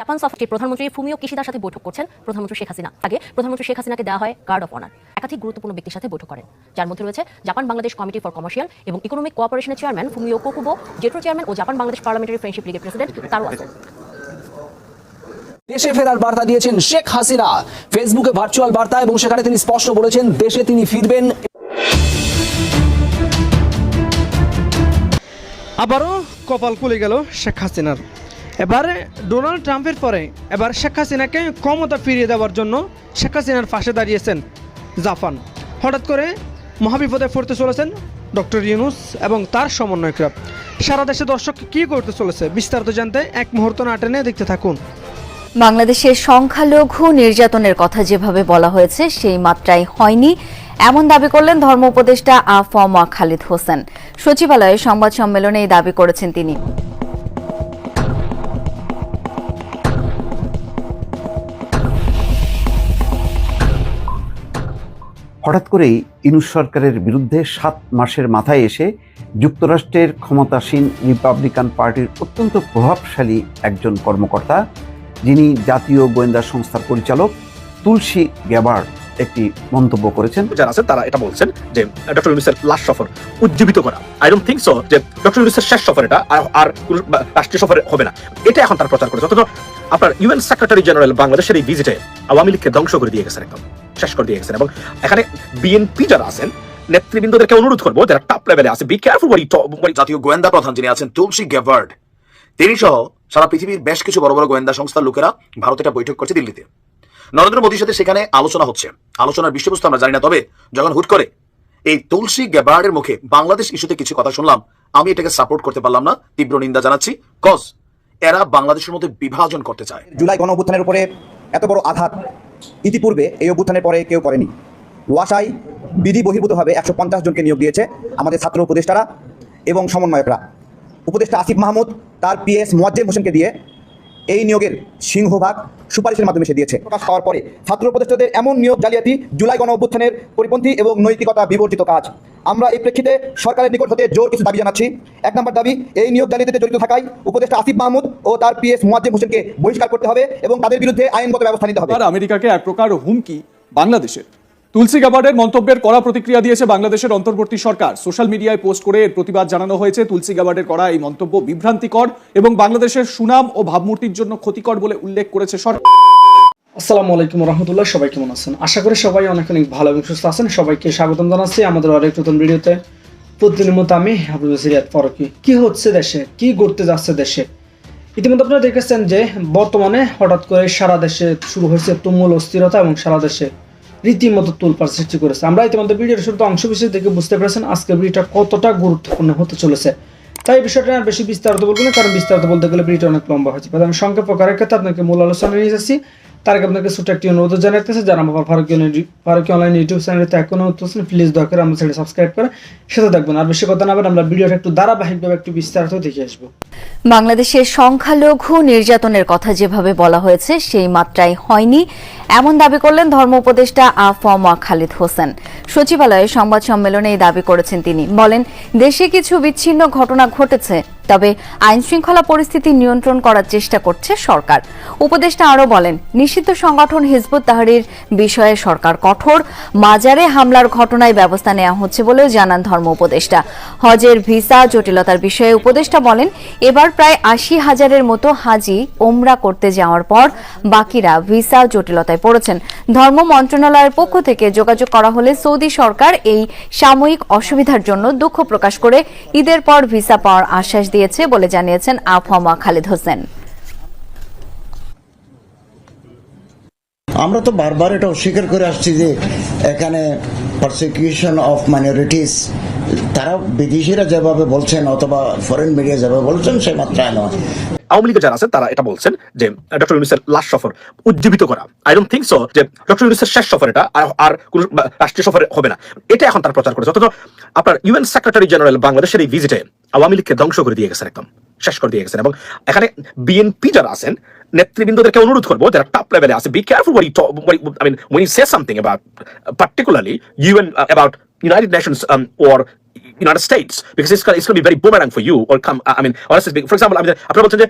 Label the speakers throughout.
Speaker 1: Japan সফটে প্রধানমন্ত্রী Fumio কিশিদার সাথে বৈঠক করছেন প্রধানমন্ত্রী শেখ হাসিনা। আগে প্রধানমন্ত্রী শেখ হাসিনাকে দেওয়া হয় গার্ড অফ অনার একাধিক গুরুত্বপূর্ণ ব্যক্তির সাথে বৈঠক করেন। যার মধ্যে রয়েছে Japan Bangladesh committee for commercial এবং economic কোঅপারেশনের chairman Fumio Kokubo JETRO chairman ও জাপান বাংলাদেশ পার্লামেন্টারি ফ্রেন্ডশিপ লিগের প্রেসিডেন্ট তারও আছেন।
Speaker 2: দেশে ফেরার বার্তা দিয়েছেন শেখ হাসিনা। ফেসবুকে ভার্চুয়াল বার্তা এবং সেখানে তিনি স্পষ্ট বলেছেন দেশে তিনি ফিরবেন।
Speaker 3: আবারও কপাল খুলে গেল শেখ হাসিনার এবারে ডোনাল্ড ট্রাম্পের পরে এবার শেখ হাসিনাকে ক্ষমতা ফিরিয়ে দেওয়ার জন্য শেখ হাসিনার পাশে দাঁড়িয়েছেন জাপান হঠাৎ করে মহাবিপদে পড়তে চলেছেন ডক্টর ইউনুস এবং তার সমন্বয়করা। সারা দেশে দর্শক কী করতে চলেছে বিস্তারিত জানতে এক মুহূর্ত না টেনে দেখতে থাকুন।
Speaker 4: বাংলাদেশের সংখ্যালঘু নির্যাতনের কথা যেভাবে বলা হয়েছে, সেই মাত্রায় হয়নি। এমন দাবি করলেন ধর্ম উপদেষ্টা আফমা খালিদ হোসেন। সচিবালয়ে সংবাদ সম্মেলনে এই দাবি করেছেন তিনি।
Speaker 5: হঠাৎ করেই ইনুস সরকারের বিরুদ্ধে সাত মাসের মাথায় এসে যুক্তরাষ্ট্রের ক্ষমতাসীন রিপাবলিকান পার্টির অত্যন্ত প্রভাবশালী একজন কর্মকর্তা, যিনি জাতীয় গোয়েন্দা সংস্থার পরিচালক তুলসী গ্যাবার্ড একটি মন্তব্য করেছেন।
Speaker 6: যারা আছেন তারা এটা বলছেন যে ডক্টর ইউনুসের লাস্ট সফর উজ্জীবিত করা। আই ডোন্ট থিঙ্ক সো যে ডক্টর ইউনুসের শেষ সফর এটা আর আর কোনো রাষ্ট্রীয় সফরে হবে না। এটা এখন তার প্রচার করেছে। অথচ আপনার ইউএন সেক্রেটারি জেনারেল বাংলাদেশের এই ভিজিটে আওয়ামী লীগকে ধ্বংস করে দিয়ে গেছেন একদম। শেষ করে দিয়ে গেছেন। এবং এখানে বিএনপি যারা আছেন নেতৃবৃন্দদেরকে অনুরোধ করব যারা টপ লেভেলে আছে বি কেয়ারফুল
Speaker 7: জাতীয় গোয়েন্দা প্রধান যিনি আছেন তুলসী গ্যাভার্ড তিনি সহ সারা পৃথিবীর বেশ কিছু বড় বড় গোয়েন্দা সংস্থার লোকেরা ভারতে একটা বৈঠক করছে দিল্লিতে। নরেন্দ্র মোদীর সাথে সেখানে আলোচনা হচ্ছে। আলোচনার বিষয়বস্তু আমরা জানি না, তবে যখন হুট করে এই তুলসী গ্যাবার্ডের মুখে বাংলাদেশ ইস্যুতে কিছু কথা শুনলাম। আমি এটাকে সাপোর্ট করতে পারলাম না, তীব্র নিন্দা জানাচ্ছি। কজ, এরা বাংলাদেশের মধ্যে বিভাজন করতে চায়।
Speaker 8: জুলাই গণ অভ্যুত্থানের উপরে এত বড় আঘাত ইতিপূর্বে এই অভ্যুত্থানের পরে কেউ করেনি। ওয়াসাই বিধি বহির্ভূতভাবে একশো পঞ্চাশ জনকে নিয়োগ দিয়েছে আমাদের ছাত্র উপদেষ্টারা এবং সমন্বয়করা। উপদেষ্টা আসিফ মাহমুদ, তার পিএস মোয়াজ্জেম হোসেনকে দিয়ে এই নিয়োগের সিংহভাগ সুপারিশের মাধ্যমে সে দিয়েছে। প্রকাশ পাওয়ার পরে ছাত্র উপদেষ্টাদের এমন নিয়োগ জালিয়াতি, জুলাই গণ অভ্যুত্থানের পরিপন্থী এবং নৈতিকতা বিবর্জিত কাজ। আমরা এই প্রেক্ষিতে সরকারের নিকট হতে জোর কিছু দাবি জানাচ্ছি। এক নম্বর দাবি, এই নিয়োগ জালিয়াতিতে জড়িত থাকায় উপদেষ্টা আসিফ মাহমুদ ও তার পিএস মোয়াজ্জেম হোসেনকে বহিষ্কার করতে হবে এবং তাদের বিরুদ্ধে আইনগত ব্যবস্থা নিতে হবে।
Speaker 9: আমেরিকাকে এক প্রকার হুমকি বাংলাদেশের। তুলসী গাবার্ডের মন্তব্যের কড়া প্রতিক্রিয়া দিয়েছে বাংলাদেশের অন্তর্বর্তী সরকার। সোশ্যাল মিডিয়ায় পোস্ট করে এর প্রতিবাদ জানানো হয়েছে তুলসী গাবার্ডের করা এই মন্তব্য বিভ্রান্তিকর এবং বাংলাদেশের সুনাম ও ভাবমূর্তির জন্য ক্ষতিকর বলে উল্লেখ করেছে সরকার।
Speaker 3: আসসালামু আলাইকুম রহমতুল্লাহ সবাই কেমন আছেন? আশা করি সবাই অনেক অনেক ভালো এবং সুস্থ আছেন। সবাইকে স্বাগতম জানাচ্ছি আমাদের আরেক নতুন ভিডিওতে। প্রতিদিনের মতো আমি সিরিয়াত ফরকি। কি হচ্ছে দেশে? কি ঘটতে যাচ্ছে দেশে? ইতিমধ্যে আপনারা দেখেছেন যে বর্তমানে হঠাৎ করে সারা দেশে শুরু হয়েছে তুমুল অস্থিরতা এবং সারা দেশে রীতিমতো তোলপার সৃষ্টি করেছে। আমরা ইতিমধ্যে ভিডিওর শুরুতে অংশ বিশেষ দেখে বুঝতে পেরেছেন আজকে ভিডিওটা কতটা গুরুত্বপূর্ণ হতে চলেছে। তাই বিষয়টা আর বেশি বিস্তারিত বলব না, কারণ বিস্তারিত বলতে গেলে ভিডিওটা অনেক লম্বা হয়েছে। আমি সংক্ষেপ করার ক্ষেত্রে আপনাকে মূল আলোচনা নিয়ে যাচ্ছি তার আপনাকে ছোট্ট একটি অনুরোধ জানাতেছে যারা আমার ফারুকি ফারুকি অনলাইন ইউটিউব চ্যানেলতে এখনও হচ্ছেন প্লিজ দয়া করে আমার চ্যানেল সাবস্ক্রাইব করে সাথে থাকবেন। আর বেশি কথা না বলে আমরা ভিডিওটা একটু ধারাবাহিকভাবে একটু বিস্তারিত দেখে আসব।
Speaker 4: বাংলাদেশের সংখ্যালঘু নির্যাতনের কথা যেভাবে বলা হয়েছে, সেই মাত্রায় হয়নি। এমন দাবি করলেন ধর্ম উপদেষ্টা আফমা খালিদ হোসেন। সচিবালয়ে সংবাদ সম্মেলনে এই দাবি করেছেন তিনি। বলেন, দেশে কিছু বিচ্ছিন্ন ঘটনা ঘটেছে তবে আইন শৃঙ্খলা পরিস্থিতি নিয়ন্ত্রণ করার চেষ্টা করছে সরকার। উপদেষ্টা আরও বলেন, নিষিদ্ধ সংগঠন হিজবুত তাহরির বিষয়ে সরকার কঠোর। মাজারে হামলার ঘটনায় ব্যবস্থা নেওয়া হচ্ছে বলেও জানান ধর্ম উপদেষ্টা। হজের ভিসা জটিলতার বিষয়ে উপদেষ্টা বলেন, এবার প্রায় আশি হাজারের মতো হাজি ওমরা করতে যাওয়ার পর বাকিরা ভিসা জটিলতায় পড়েছেন। ধর্ম মন্ত্রণালয়ের পক্ষ থেকে যোগাযোগ করা হলে সৌদি সরকার এই সাময়িক অসুবিধার জন্য দুঃখ প্রকাশ করে ঈদের পর ভিসা পাওয়ার আশ্বাস দিয়েছে বলে জানিয়েছেন আফহামা খালিদ হোসেন।
Speaker 10: আমরা তো বারবার এটা অস্বীকার করে আসছি যে এখানে পারসিকিউশন অফ মাইনরিটিস তারা বিদেশিরা যেভাবে বলছেন অথবা ফরেন মিডিয়া যেভাবে বলছেন সে মাত্রায় নয়।
Speaker 6: আওয়ামী লীগের যারা আছেন, তারা এটা বলছেন যে ডক্টর ইউনুসের লাস্ট সফর উজ্জীবিত করা। আই ডোন্ট থিঙ্ক সো যে ডক্টর ইউনুসের শেষ সফর এটা আর কোনো রাষ্ট্রীয় সফরে হবে না। এটা এখন তার প্রচার করেছে। অথচ আপনার ইউএন সেক্রেটারি জেনারেল বাংলাদেশের এই ভিজিটে আওয়ামী লীগকে ধ্বংস করে দিয়ে গেছেন একদম। শেষ করে দিয়ে গেছেন। এবং এখানে বিএনপি যারা আছেন নেতৃবৃন্দদেরকে অনুরোধ করব যারা টপ লেভেলে আছে be careful worry I mean about uh, particularly UN uh, about United Nations um, or United States because it's, gonna- it's going to be very boomerang for you or come I mean honestly speaking, for example I mean আপনারা বলছেন যে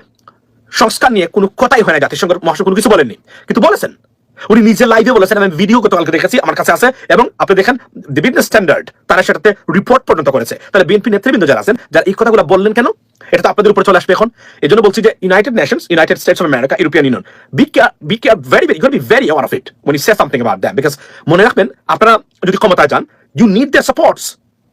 Speaker 6: সংস্কার নিয়ে কোনো কথাই হয় না জাতিসংঘের মহাসচিব কোনো কিছু বলেননি। কিন্তু বলেছেন। উনি নিজে লাইভে বলেছেন আমি ভিডিও গতকালকে দেখেছি আমার কাছে আছে এবং আপনি দেখেন বিভিন্ন স্ট্যান্ডার্ড তারা সেটাতে রিপোর্ট পর্যন্ত করেছে। তাহলে বিএনপি নেতৃবৃন্দ যারা আছেন যারা এই কথাগুলো বললেন কেন? এটা তো আপনাদের উপর চলে আসবে এখন। এই জন্য বলছি যে United Nations United States of America European Union be care very very be very of it you say something about them, because মনে রাখবেন, আপনারা যদি ক্ষমতায় যান you need their supports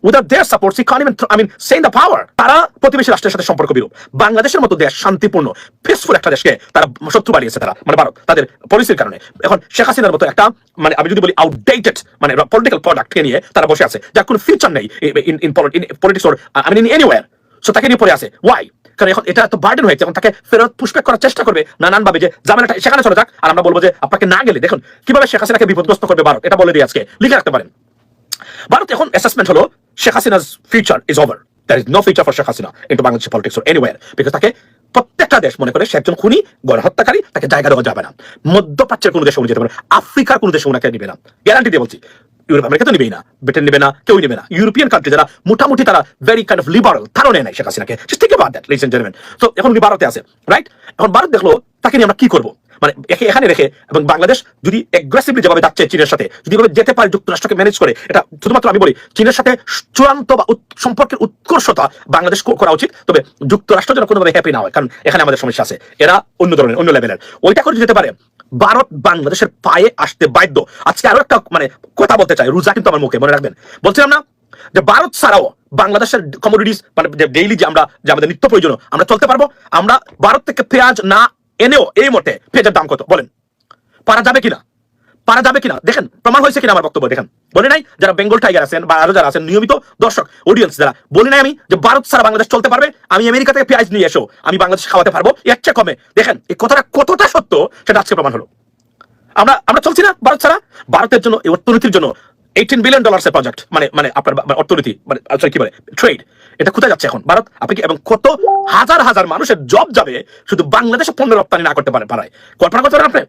Speaker 6: without their supports you can even I mean sane the power তারা প্রতিবেশী রাষ্ট্রের সাথে সম্পর্ক বিরূপ। বাংলাদেশের মতো দেশ শান্তিপূর্ণ পিসফুল একটা দেশকে তারা শত্রু বানিয়েছে তারা মানে ভারত, তাদের পলিসির কারণে। এখন শেখ হাসিনার মতো একটা মানে আমি যদি বলি আউটডেটেড মানে পলিটিক্যাল প্রোডাক্টকে নিয়ে তারা বসে আছে, যার কোনো ফিউচার নেই in in politics or I mean in anywhere so তাকে নিয়ে পড়ে আছে। ওয়াই কারণ এখন এটা তো বার্ডেন হয়েছে, এখন তাকে ফেরত পুষ্পেক করার চেষ্টা করবে নানান ভাবে যে জামানাটা সেখানে চলে যাক। আর আমরা বলব যে, আপনাকে না গেলে, দেখুন, কীভাবে শেখ হাসিনাকে বিপদগ্রস্ত করবে ভারত, এটা বলে দিয়ে আজকে। লিখে রাখতে পারেন। ভারত এখন অ্যাসেসমেন্ট হলো, Sheikh Hasina's future is over there is no future for Sheikh Hasina into Bangladesh politics anywhere because তাকে প্রত্যেকটা দেশ মনে করে, সে একজন খুনি, গণহত্যাকারী, তাকে জায়গা দেওয়া যাবে না। মধ্যপ্রাচ্যের কোনো দেশে উনি যেতে পারে আফ্রিকার কোনো দেশে ওনাকে নিবে না। গ্যারান্টি দিয়ে বলছি ইউরোপ আমেরিকা তো নিবেই না, ব্রিটেন নেবে না কেউ নেবে না। ইউরোপিয়ান কান্ট্রি যারা, মোটামুটি তারা ভেরি কাইন্ড অফ লিবারাল তারাও নেয় নাই শেখ হাসিনাকে। দ্যাট সো এখন উনি ভারতে আছে রাইট এখন ভারত দেখল, তাকে নিয়ে আমরা কি করব? মানে এখানে রেখে এবং বাংলাদেশ যদি এগ্রেসিভলি যেভাবে যাচ্ছে চীনের সাথে, যদি এভাবে যেতে পারে যুক্তরাষ্ট্রকে ম্যানেজ করে, এটা শুধুমাত্র আমি বলি, চীনের সাথে চূড়ান্ত বা সম্পর্কের উৎকর্ষতা বাংলাদেশ করা উচিত, তবে যুক্তরাষ্ট্র যেন কোনোভাবে হ্যাপি না হয়, কারণ এখানে আমাদের সমস্যা আছে। এরা অন্য ধরনের, অন্য লেভেলের ওইটা করে যেতে পারে, ভারত বাংলাদেশের পায়ে আসতে বাধ্য। আজকে আরও একটা মানে কথা বলতে চাই, রুজা কিন্তু আমার মুখে, মনে রাখবেন। বলছিলাম না যে ভারত ছাড়াও বাংলাদেশের কমোডিটিস মানে ডেইলি যে আমরা, যে আমাদের নিত্য প্রয়োজন আমরা চলতে পারব? আমরা ভারত থেকে পেঁয়াজ না এনেও এই মতে পেঁয়াজের দাম কত? বলেন। পারা যাবে কিনা? পারা যাবে কিনা? দেখেন, প্রমাণ হয়েছে কিনা আমার বক্তব্য, দেখেন। বলে নাই যারা বেঙ্গল টাইগার আছেন বা আরও যারা আছেন, নিয়মিত দর্শক অডিয়েন্স যারা, বলে নাই আমি যে ভারত ছাড়া বাংলাদেশ চলতে পারবে? আমি আমেরিকা থেকে পেঁয়াজ নিয়ে এসো, আমি বাংলাদেশ খাওয়াতে পারব, এর চেয়ে কমে। দেখেন, এই কথাটা কতটা সত্য, সেটা আজকে প্রমাণ হলো। আমরা আমরা চলছি না ভারত ছাড়া? ভারতের জন্য, এই অর্থনীতির জন্য এইটিন বিলিয়ন ডলার্সের প্রজেক্ট মানে মানে আপনার অর্থনীতি মানে সরি কি বলে? ট্রেড এটা কোথায় যাচ্ছে এখন? ভারত, আপনি কি, এবং কত হাজার হাজার মানুষের জব যাবে শুধু বাংলাদেশে পণ্য রপ্তানি না করতে পারে পারায় কল্পনা করতে পারেন আপনি?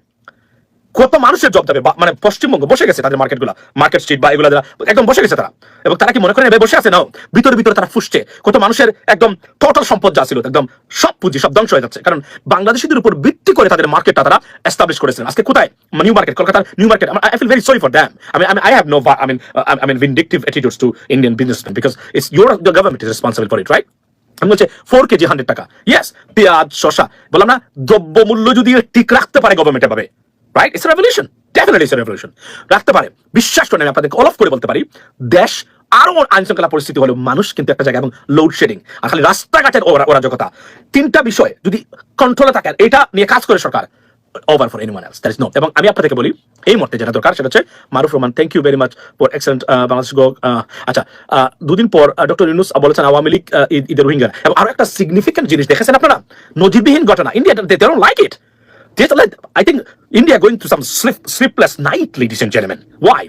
Speaker 6: কত মানুষের জব যাবে মানে পশ্চিমবঙ্গ বসে গেছে তাদের মার্কেটগুলো মার্কেট স্ট্রিট বা এগুলো একদম বসে গেছে তারা। এবং তারা কি মনে করেন বসে আছে না ভিতরে ভিতরে তারা ফুসছে। কত মানুষের একদম টোটাল সম্পদ যা ছিল, একদম সব পুঁজি, সব ধ্বংস হয়ে যাচ্ছে। কারণ বাংলাদেশিদের উপর ভিত্তি করে তাদের মার্কেটটা তারা এস্টাবলিশ করেছিলেন আজকে কোথায়? নিউ মার্কেট কলকাতার new market I feel very sorry for them আমি আমি I have no I mean I mean vindictive attitudes to Indian businessman because it's your government is responsible for it right আমি বলছে four KG hundred টাকা। Yes পেঁয়াজ শশা বললাম না দ্রব্য মূল্য যদি ঠিক রাখতে পারে গভর্নমেন্ট এভাবে। Right it's revolution definitely it's revolution রাখতে পারে। বিশ্বাস করেন, আমি আপনাদেরকে অলফ করে বলতে পারি, দেশ আরও আইন শৃঙ্খলা পরিস্থিতি হলো মানুষ কিন্তু একটা জায়গায় এবং লোডশেডিং আর খালি রাস্তাঘাটের অরাজকতা। তিনটা বিষয় যদি কন্ট্রোলে থাকে, এটা নিয়ে কাজ করে সরকার over for anyone else that is no এবং আমি আপনাদেরকে বলি, এই মুহূর্তে যেটা দরকার, সেটা হচ্ছে Maruf Rahman thank you very much for excellent Bangladesh go আচ্ছা দুদিন পর ডক্টর ইউনুস বলেছেন আওয়ামী লীগ ঈদের রোহিঙ্গা। এবং আরও একটা সিগনিফিকেন্ট জিনিস দেখেছেন আপনারা? নজিরবিহীন ঘটনা। India they don't like it I think India going through some sleep, sleepless night, ladies and gentlemen. Why?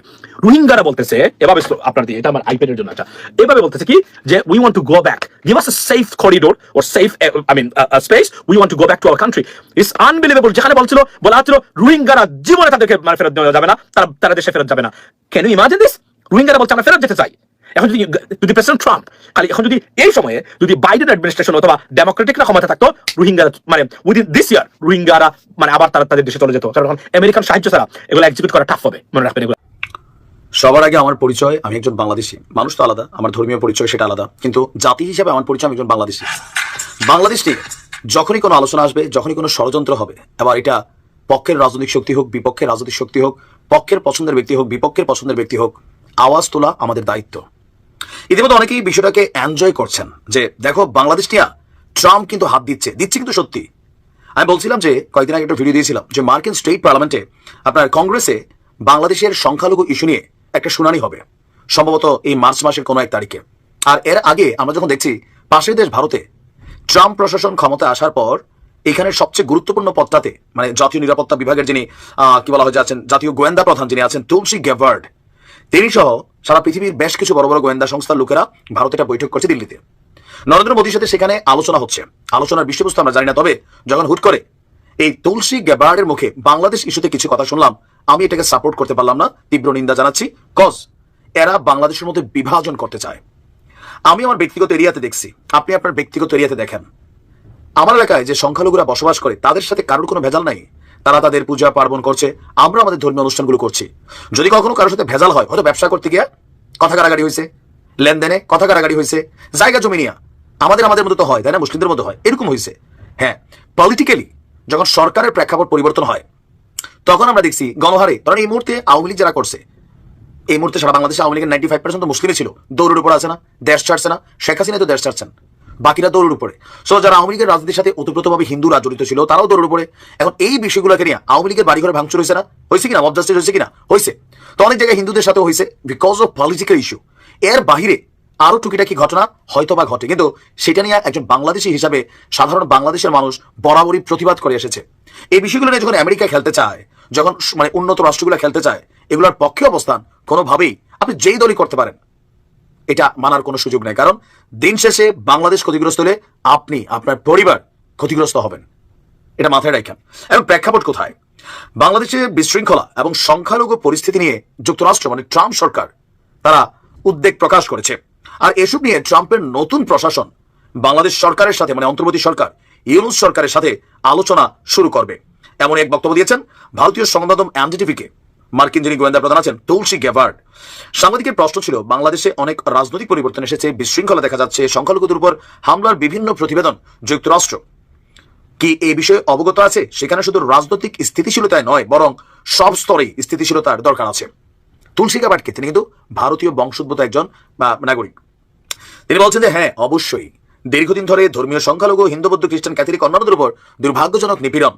Speaker 6: রোহিঙ্গারা বলতেছে এভাবে আপনার এটা আমার আইপ্যাডের জন্য আচ্ছা এভাবে বলতেছে কি যে we want to go back give us a safe corridor or safe I mean space we want to go back to our country it's unbelievable যেখানে বলছিল বলা হচ্ছিল রোহিঙ্গারা জীবনে তাদেরকে মানে ফেরত যাবে না তারা তারা দেশে ফেরত যাবে না। ক্যান ইউ ইমাজিন দিস রোহিঙ্গারা বলছে আমরা ফেরত যেতে চাই। এখন যদি যদি প্রেসিডেন্ট ট্রাম্প খালি এখন যদি এই সময়ে যদি বাইডেন অ্যাডমিনিস্ট্রেশন অথবা ডেমোক্রেটিকরা ক্ষমতা থাকতো রোহিঙ্গারা মানে উইদিন দিস ইয়ার রোহিঙ্গারা মানে আবার তারা তাদের দেশে চলে যেত। কারণ আমেরিকান সাহায্য ছাড়া এগুলো এক্সিকিউট করা টাফ হবে। মনে রাখবেন এগুলো।
Speaker 7: সবার আগে আমার পরিচয়, আমি একজন বাংলাদেশি। মানুষ তো আলাদা, আমার ধর্মীয় পরিচয় সেটা আলাদা। কিন্তু জাতি হিসেবে আমার পরিচয়, আমি একজন বাংলাদেশি। বাংলাদেশ নিয়ে যখনই কোনো আলোচনা আসবে, যখনই কোনো ষড়যন্ত্র হবে, এবার এটা পক্ষের রাজনৈতিক শক্তি হোক, বিপক্ষের রাজনৈতিক শক্তি হোক, পক্ষের পছন্দের ব্যক্তি হোক, বিপক্ষের পছন্দের ব্যক্তি হোক, আওয়াজ তোলা আমাদের দায়িত্ব। ইতিমধ্যে অনেকেই বিষয়টাকে এনজয় করছেন যে, দেখো, বাংলাদেশ নিয়ে ট্রাম্প কিন্তু হাত দিচ্ছে দিচ্ছে কিন্তু সত্যি। আমি বলছিলাম যে, কয়েকদিন আগে একটা ভিডিও দিয়েছিলাম যে, মার্কিন স্টেট পার্লামেন্টে আপনার কংগ্রেসে বাংলাদেশের সংখ্যালঘু ইস্যু নিয়ে একটা শুনানি হবে, সম্ভবত এই মার্চ মাসের কোনো এক তারিখে। আর এর আগে আমরা যখন দেখছি, পাশের দেশ ভারতে ট্রাম্প প্রশাসন ক্ষমতা আসার পর এখানে সবচেয়ে গুরুত্বপূর্ণ পদটাতে মানে জাতীয় নিরাপত্তা বিভাগের যিনি কি বলা হয়ে যে আছেন জাতীয় গোয়েন্দা প্রধান যিনি আছেন, তুলসী গ্যাভার্ড তিনি সহ সারা পৃথিবীর বেশ কিছু বড় বড় গোয়েন্দা সংস্থার লোকেরা ভারতে একটা বৈঠক করছে দিল্লিতে। নরেন্দ্র মোদীর সাথে সেখানে আলোচনা হচ্ছে। আলোচনার বিষয়বস্তু আমরা জানি না, তবে যখন হুট করে এই তুলসী গ্যাবার্ডের মুখে বাংলাদেশ ইস্যুতে কিছু কথা শুনলাম, আমি এটাকে সাপোর্ট করতে পারলাম না, তীব্র নিন্দা জানাচ্ছি। কজ এরা বাংলাদেশের মধ্যে বিভাজন করতে চায়। আমি আমার ব্যক্তিগত এরিয়াতে দেখছি, আপনি আপনার ব্যক্তিগত এরিয়াতে দেখেন। আমার এলাকায় যে সংখ্যালঘুরা বসবাস করে, তাদের সাথে কারোর কোনো ভেজাল নাই। তারা তাদের পূজা পার্বণ করছে। আমরা আমাদের ধর্মীয় অনুষ্ঠানগুলো করছি। যদি কখনো কারোর সাথে ভেজাল হয়, হয়তো ব্যবসা করতে গিয়ে কথা কারাগারি হয়েছে, লেনদেনে কথা কারাগারি হয়েছে, জায়গা জমি নিয়ে। আমাদের আমাদের মতো তো হয়, তাই না? মুসলিমদের মতো হয়। এরকম হয়েছে। হ্যাঁ পলিটিক্যালি যখন সরকারের প্রেক্ষাপট পরিবর্তন হয়, তখন আমরা দেখছি গণহারে, কারণ এই মুহূর্তে আওয়ামী লীগ যারা করছে, এই মুহূর্তে সারা বাংলাদেশে আওয়ামী লীগের নাইনটি ফাইভ পার্সেন্ট মুসলিমই ছিল। দৌড়ের উপর আছে না, দেশ ছাড়ছে না, শেখ হাসিনা তো দেশ ছাড়ছেন। বাকিরা দৌড়ের উপরে। সো যারা আওয়ামী লীগের রাজনীতির সাথে ওতপ্রোতভাবে হিন্দুরা জড়িত ছিল, তারাও দৌড়ের উপরে। এখন এই বিষয়গুলোকে নিয়ে আওয়ামী লীগের বাড়িঘরে ভাঙচুর হয়েছে না? হয়েছে কিনা? মব হয়েছে কিনা? হয়েছে। তো অনেক জায়গায় হিন্দুদের সাথে হয়েছে বিকজ অফ পলিটিক্যাল ইস্যু এর বাহিরে আরও টুকিটাকি ঘটনা হয়তো বা ঘটে, কিন্তু সেটা নিয়ে একজন বাংলাদেশি হিসাবে সাধারণ বাংলাদেশের মানুষ বরাবরই প্রতিবাদ করে এসেছে। এই বিষয়গুলো নিয়ে যখন আমেরিকা খেলতে চায়, যখন মানে উন্নত রাষ্ট্রগুলো খেলতে চায়, এগুলোর পক্ষে অবস্থান কোনোভাবেই আপনি যেই দলই করতে পারেন এটা মানার কোনো সুযোগ নেই। কারণ দিন শেষে বাংলাদেশ ক্ষতিগ্রস্ত হলে আপনি, আপনার পরিবার ক্ষতিগ্রস্ত হবেন। এটা মাথায় রাখেন। এবং প্রেক্ষাপট কোথায়? বাংলাদেশে বিশৃঙ্খলা এবং সংখ্যালঘু পরিস্থিতি নিয়ে যুক্তরাষ্ট্র মানে ট্রাম্প সরকার, তারা উদ্বেগ প্রকাশ করেছে। আর এসব নিয়ে ট্রাম্পের নতুন প্রশাসন বাংলাদেশ সরকারের সাথে মানে অন্তর্বর্তী সরকার, ইউনুস সরকারের সাথে আলোচনা শুরু করবে। এমন এক বক্তব্য দিয়েছেন ভারতীয় সংবাদ মাধ্যম এনডিটিভিকে। মার্কিন যিনি গোয়েন্দা প্রধান আছেন, তুলসী গ্যাভার্ড সাংবাদিকের প্রশ্ন ছিল, বাংলাদেশে অনেক রাজনৈতিক পরিবর্তন এসেছে, বিশৃঙ্খলা দেখা যাচ্ছে, সংখ্যালঘুদের উপর হামলার বিভিন্ন প্রতিবেদন যুক্তরাষ্ট্র। কি এই বিষয়ে অবগত আছে? সেখানে শুধু রাজনৈতিক স্থিতিশীলতায় নয়, বরং সব স্তরেই স্থিতিশীলতার দরকার আছে। তুলসী গাবাটকে তিনি কিন্তু ভারতীয় বংশোদ্ভূত একজন নাগরিক। তিনি বলছেন যে হ্যাঁ অবশ্যই। দীর্ঘদিন ধরে ধর্মীয় সংখ্যালঘু, হিন্দু, বৌদ্ধ, খ্রিস্টান, ক্যাথলিক অন্যান্যদের উপর দুর্ভাগ্যজনক নিপীড়ন,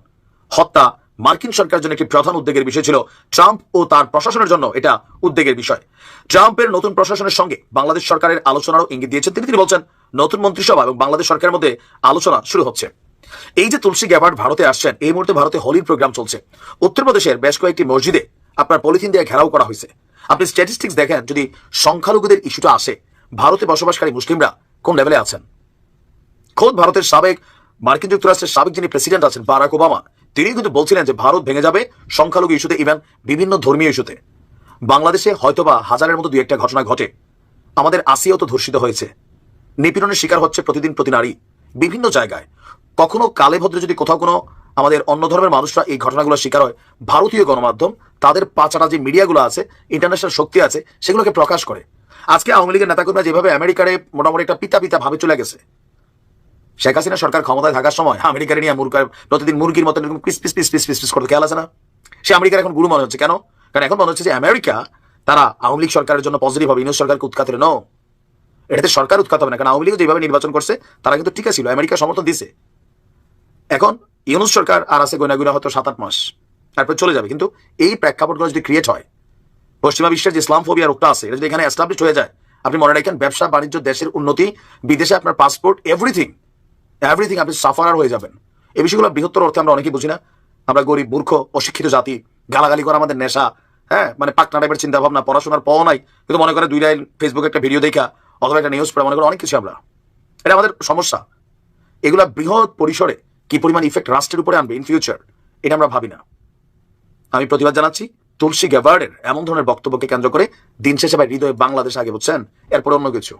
Speaker 7: হত্যা মার্কিন সরকারের জন্য একটি প্রধান উদ্বেগের বিষয় ছিল ট্রাম্প ও তার প্রশাসনের জন্য এটা উদ্বেগের বিষয়। ট্রাম্পের নতুন প্রশাসনের সঙ্গে বাংলাদেশ সরকারের আলোচনারও ইঙ্গিত দিয়েছেন। তিনি তিনি বলছেন, নতুন মন্ত্রিসভা এবং বাংলাদেশ সরকারের মধ্যে আলোচনা শুরু হচ্ছে। এই যে তুলসী গ্যাবার্ড ভারতে আসছেন, এই মুহূর্তে ভারতে হোলির প্রোগ্রাম চলছে। উত্তরপ্রদেশের বেশ কয়েকটি মসজিদে আপনার পলিথিন দিয়ে ঘেরাও করা হয়েছে। আপনি স্ট্যাটিস্টিক্স দেখেন, যদি সংখ্যালঘুদের ইস্যুটা আসে, ভারতে বসবাসকারী মুসলিমরা কোন লেভেলে আছেন? খোদ ভারতের সাবেক মার্কিন যুক্তরাষ্ট্রের সাবেক যিনি প্রেসিডেন্ট আছেন, বারাক ওবামা তিনি কিন্তু বলছিলেন যে ভারত ভেঙে যাবে সংখ্যালঘু ইস্যুতে ইভেন বিভিন্ন ধর্মীয় ইস্যুতে। বাংলাদেশে হয়তোবা হাজারের মতো দুই একটা ঘটনা ঘটে। আমাদের আসিয়াও তো ধর্ষিত হয়েছে। নিপীড়নের শিকার হচ্ছে প্রতিদিন প্রতি নারী। বিভিন্ন জায়গায়। কখনো কালে ভদ্রে যদি কোথাও কোনো আমাদের অন্য ধর্মের মানুষরা এই ঘটনাগুলো শিকার হয়, ভারতীয় গণমাধ্যম তাদের পাচারা যে মিডিয়াগুলো আছে ইন্টারন্যাশনাল শক্তি আছে, সেগুলোকে প্রকাশ করে। আজকে আওয়ামী লীগের নেতাকর্মীরা যেভাবে আমেরিকারে মোটামুটি একটা পিতা পিতা ভাবে চলে গেছে। শেখ হাসিনা সরকার ক্ষমতায় থাকার সময় আমেরিকার নিয়ে মুরগার প্রতিদিন মুরগির মতন এরকম piece piece piece piece piece piece করতে খেয়াল আছে না? সে আমেরিকার এখন গুরু মনে হচ্ছে। কেন? কারণ এখন মনে হচ্ছে যে আমেরিকা তারা আওয়ামী লীগ সরকারের জন্য পজিটিভ হবে ইউনিয়ন সরকারকে উৎখাত হবে নো এটাতে সরকার উৎখাত হবে না। কারণ আওয়ামী লীগ যেভাবে নির্বাচন করছে, তারা কিন্তু ঠিক ছিল আমেরিকা সমর্থন দিছে। এখন ইউনুস সরকার আর আছে গোনা গুনা হয়তো সাত, আট মাস। তারপর চলে যাবে। কিন্তু এই প্রেক্ষাপটগুলো যদি ক্রিয়েট হয়, পশ্চিমা বিশ্বের যে ইসলাম ফোবিয়া রোগটা আছে, এটা যদি এখানে এস্টাবলিশ হয়ে যায়, আপনি মনে রাখেন ব্যবসা, বাণিজ্য, দেশের উন্নতি, বিদেশে আপনার পাসপোর্ট এভরিথিং এভরিথিং আপনি সাফারার হয়ে যাবেন। এই বিষয়গুলো বৃহত্তর অর্থে আমরা অনেকেই বুঝি না। আমরা গরিব, মূর্খ, অশিক্ষিত জাতি, গালাগালি করা আমাদের নেশা হ্যাঁ? মানে পাকনা টাইপের চিন্তা ভাবনা পড়াশোনার পাওয়া নাই। কিন্তু মনে করে দুই লাইন ফেসবুকে একটা ভিডিও দেখা, অথবা একটা নিউজ পড়ে, মনে করে অনেক কিছু আমরা। এটা আমাদের সমস্যা। এগুলা বৃহৎ পরিসরে কি পরিমাণ ইফেক্ট রাষ্ট্রের উপরে আনবে ইন ফিউচার এটা আমরা ভাবি না। আমি প্রতিবাদ জানাচ্ছি তুলসী গ্যাভার্ডের এমন ধরনের বক্তব্যকে কেন্দ্র করে দিন শেষে ভাই, হৃদয়ে বাংলাদেশ আগে, বুঝছেন? এরপর অন্য কিছু।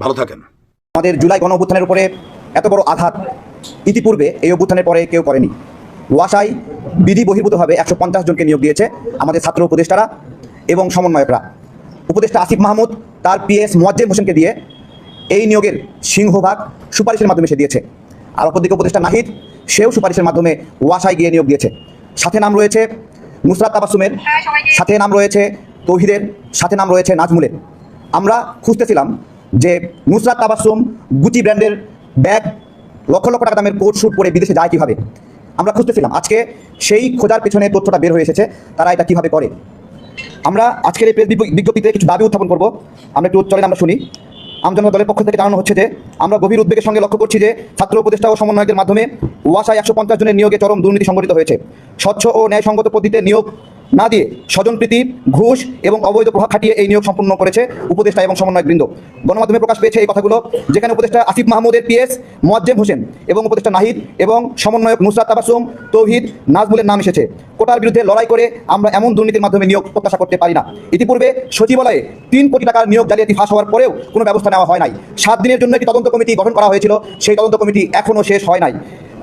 Speaker 7: ভালো থাকেন।
Speaker 8: আমাদের জুলাই গণ উপরে এত বড় আঘাত ইতিপূর্বে এই অভ্যুত্থানের পরে কেউ করেনি। ওয়াসায় বিধি বহির্ভূতভাবে একশো পঞ্চাশ জনকে নিয়োগ দিয়েছে আমাদের ছাত্র উপদেষ্টারা এবং সমন্বয়করা। উপদেষ্টা আসিফ মাহমুদ তার পিএস মোয়াজ্জেম হোসেনকে দিয়ে এই নিয়োগের সিংহভাগ সুপারিশের মাধ্যমে সে দিয়েছে। আর অপরদিকে উপদেষ্টা নাহিদ, সেও সুপারিশের মাধ্যমে ওয়াসায় গিয়ে নিয়োগ দিয়েছে। সাথে নাম রয়েছে নুসরাত তাবাসুমের, সাথে নাম রয়েছে তৌহিদের, সাথে নাম রয়েছে নাজমুলের। আমরা খুঁজতেছিলাম যে নুসরাত তাবাসুম গুচি ব্র্যান্ডের ব্যাগ, লক্ষ লক্ষ টাকা দামের কোট শ্যুট করে বিদেশে যায় কীভাবে? আমরা খুঁজতেছিলাম আজকে সেই খোঁজার পেছনে তথ্যটা বের হয়ে এসেছে, তারা এটা কীভাবে করে? আমরা আজকের এই প্রেস বিজ্ঞপ্তিতে কিছু দাবি উত্থাপন করব। আমরা একটু চলেন আমরা শুনি। আমজনতা দলের পক্ষ থেকে জানানো হচ্ছে যে, আমরা গভীর উদ্বেগের সঙ্গে লক্ষ্য করছি যে, ছাত্র উপদেষ্টা ও সমন্বয়কের মাধ্যমে ওয়াসায় একশো পঞ্চাশ জনের নিয়োগে চরম দুর্নীতি সংঘটিত হয়েছে। স্বচ্ছ ও ন্যায়সঙ্গত পদ্ধতিতে নিয়োগ না দিয়ে স্বজনপ্রীতি ঘুষ এবং অবৈধ প্রভাব খাটিয়ে এই নিয়োগ সম্পূর্ণ করেছে উপদেষ্টা এবং সমন্বয় বৃন্দ গণমাধ্যমে প্রকাশ পেয়েছে এই কথাগুলো, যেখানে উপদেষ্টা আসিফ মাহমুদের পিএস, মোয়াজ্জেম হোসেন এবং উপদেষ্টা নাহিদ এবং সমন্বয়ক নুসরাত তাবাসুম, তৌহিদ, নাজমুলের নাম এসেছে। কোটার বিরুদ্ধে লড়াই করে আমরা এমন দুর্নীতির মাধ্যমে নিয়োগ প্রত্যাশা করতে পারি না। ইতিপূর্বে সচিবালয়ে তিন কোটি টাকার নিয়োগ জালিয়াতি ফাঁস হওয়ার পরেও কোনো ব্যবস্থা নেওয়া হয় নাই। সাত দিনের জন্য একটি তদন্ত কমিটি গঠন করা হয়েছিল, সেই তদন্ত কমিটি এখনও শেষ হয় নাই।